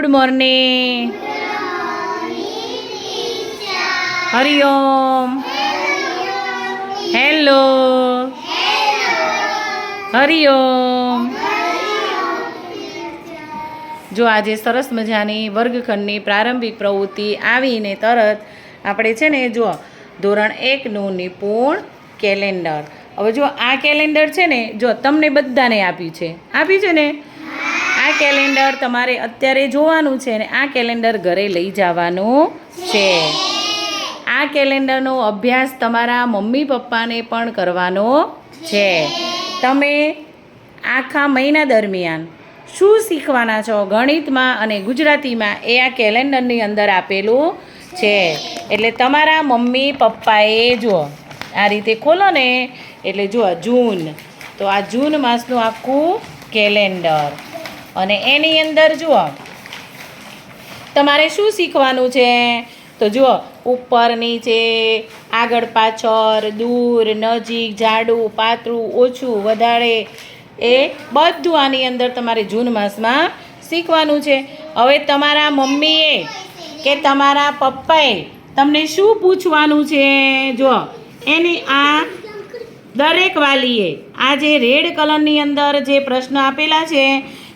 Good morning. Hariom. Hello. Hariom. જો આજે સરસ મજાની વર્ગખંડની પ્રારંભિક પ્રવૃત્તિ આવીને તરત આપણે છે ને જો ધોરણ એકનું નિપુણ કેલેન્ડર. હવે જો આ કેલેન્ડર છે ને જો તમને બધાને આપ્યું છે. આપ્યું છે ને? આ કેલેન્ડર તમારે અત્યારે જોવાનું છે ને આ કેલેન્ડર ઘરે લઈ જવાનું છે. આ કેલેન્ડરનો અભ્યાસ તમારા મમ્મી પપ્પાને પણ કરવાનો છે. તમે આખા મહિના દરમિયાન શું શીખવાના છો ગણિતમાં અને ગુજરાતીમાં એ આ કેલેન્ડરની અંદર આપેલું છે. એટલે તમારા મમ્મી પપ્પાએ જુઓ, આ રીતે ખોલો ને. એટલે જુઓ, જૂન. તો આ જૂન માસનું આખું કેલેન્ડર. અને એની અંદર જુઓ, તમારે શું શીખવાનું છે? તો જુઓ, ઉપર, નીચે, આગળ, પાછળ, દૂર, નજીક, જાડું, પાતળું, ઓછું, વધારે, એ બધું આની અંદર તમારે જૂન માસમાં શીખવાનું છે. હવે તમારા મમ્મીએ કે તમારા પપ્પાએ તમને શું પૂછવાનું છે? જુઓ, એની આ દરેક વાલીએ આ જે રેડ કલરની અંદર જે પ્રશ્ન આપેલા છે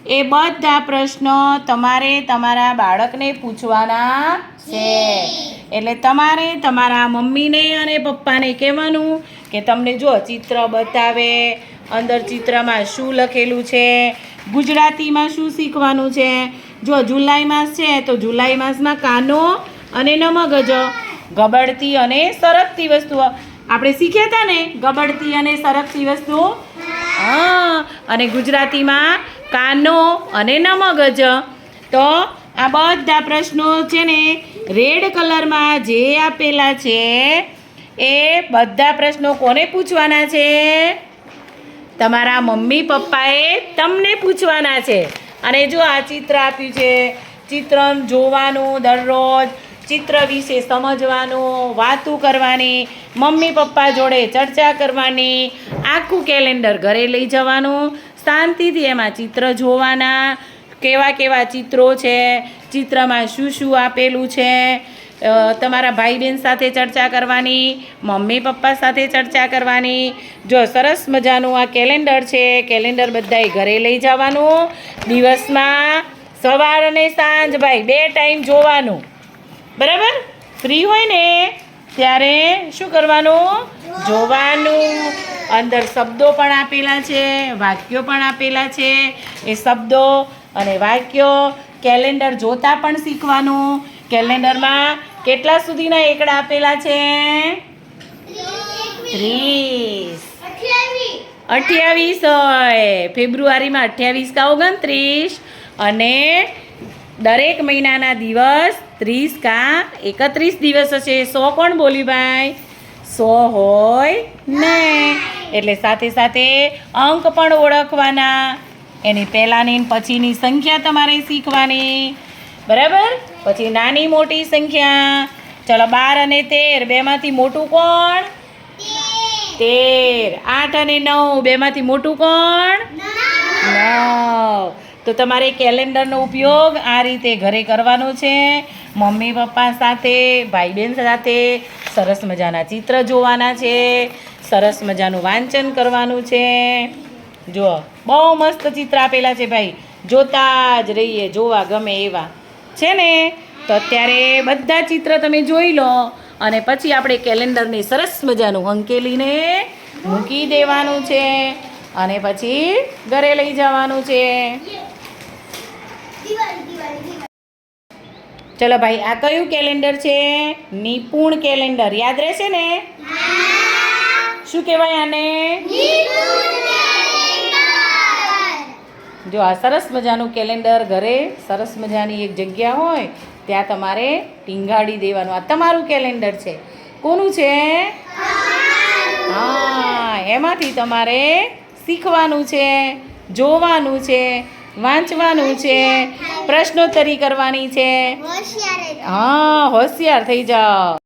એ બધા પ્રશ્નો તમારે તમારા બાળકને પૂછવાના છે. એટલે તમારે તમારા મમ્મીને અને પપ્પાને કહેવાનું કે તમને જો ચિત્ર બતાવે, અંદર ચિત્રમાં શું લખેલું છે, ગુજરાતીમાં શું શીખવાનું છે, જો જુલાઈ માસ છે તો જુલાઈ માસમાં કાનો અને નમગજ ગબડતી અને સરકતી વસ્તુઓ. આપણે શીખ્યા હતા ને, ગબડતી અને સરકતી વસ્તુ? હા, અને ગુજરાતીમાં કાનો અને નમગજ તો આ બધા પ્રશ્નો છે ને રેડ કલરમાં જે આપેલા છે એ બધા પ્રશ્નો કોને પૂછવાના છે? તમારા મમ્મી પપ્પાએ તમને પૂછવાના છે. અને જો આ ચિત્ર આપ્યું છે ચિત્ર જોવાનું દરરોજ, ચિત્ર વિશે સમજવાનું, વાતું કરવાની, મમ્મી પપ્પા જોડે ચર્ચા કરવાની, આખું કેલેન્ડર ઘરે લઈ જવાનું શાંતિથી એમાં ચિત્ર જોવાના, કેવા કેવા ચિત્રો છે, ચિત્રમાં શું શું આપેલું છે તમારા ભાઈ બહેન સાથે ચર્ચા કરવાની, મમ્મી, પપ્પા સાથે ચર્ચા કરવાની. જો સરસ મજાનું આ કેલેન્ડર છે, કેલેન્ડર બધાએ ઘરે લઈ જવાનું. દિવસમાં સવાર અને સાંજ, ભાઈ, બે ટાઈમ જોવાનું. બરાબર? ફ્રી હોય ને? ત્યારે શું કરવાનું? જોવાનું. અંદર શબ્દો પણ આપેલા છે, વાક્યો પણ આપેલા છે. એ શબ્દો અને વાક્યો કેલેન્ડર જોતા પણ શીખવાનું. કેલેન્ડરમાં કેટલા સુધીના એકડા આપેલા છે? ત્રીસ. અઠ્યાવીસ હોય. ફેબ્રુઆરીમાં અઠ્યાવીસ કા ઓગણત્રીસ? અને દરેક મહિનાના દિવસ ત્રીસ કા એકત્રીસ દિવસ હશે. સો કોણ બોલ્યું ભાઈ? સો હોય ને? એટલે સાથે સાથે અંક પણ ઓળખવાના. એની પહેલાંની પછીની સંખ્યા તમારે શીખવાની. બરાબર? પછી નાની મોટી સંખ્યા. ચલો બાર અને તેર, બેમાંથી મોટું કોણ? તેર. આઠ અને નવ, બેમાંથી મોટું કોણ? નવ. તો તમારે કેલેન્ડરનો ઉપયોગ આ રીતે ઘરે કરવાનો છે. મમ્મી, પપ્પા સાથે ભાઈ બહેન સાથે સરસ મજાના ચિત્ર જોવાના છે. સરસ મજાનું વાંચન કરવાનું છે. જો બહુ મસ્ત ચિત્ર આપેલા છે ભાઈ. જોતા જ રહીએ, જોવા ગમે એવા. છે ને? તો અત્યારે બધા ચિત્ર તમે જોઈ લો અને પછી આપણે કેલેન્ડરને સરસ મજાનું હંકેલીને મૂકી દેવાનું છે અને પછી ઘરે લઈ જવાનું છે. ચલો ભાઈ, આ કયું કેલેન્ડર છે? નિપુણ કેલેન્ડર યાદ રહેશે ને? શું કહેવાય આને? જો આ સરસ મજાનું કેલેન્ડર ઘરે, સરસ મજાની એક જગ્યા હોય, ત્યાં તમારે ટીંગાડી દેવાનું. આ તમારું કેલેન્ડર છે. કોનું છે? હા, એમાંથી તમારે શીખવાનું છે, જોવાનું છે. વાંચવાનું છે પ્રશ્નોત્તરી કરવાની છે. હા હોશિયાર થઈ જાઓ.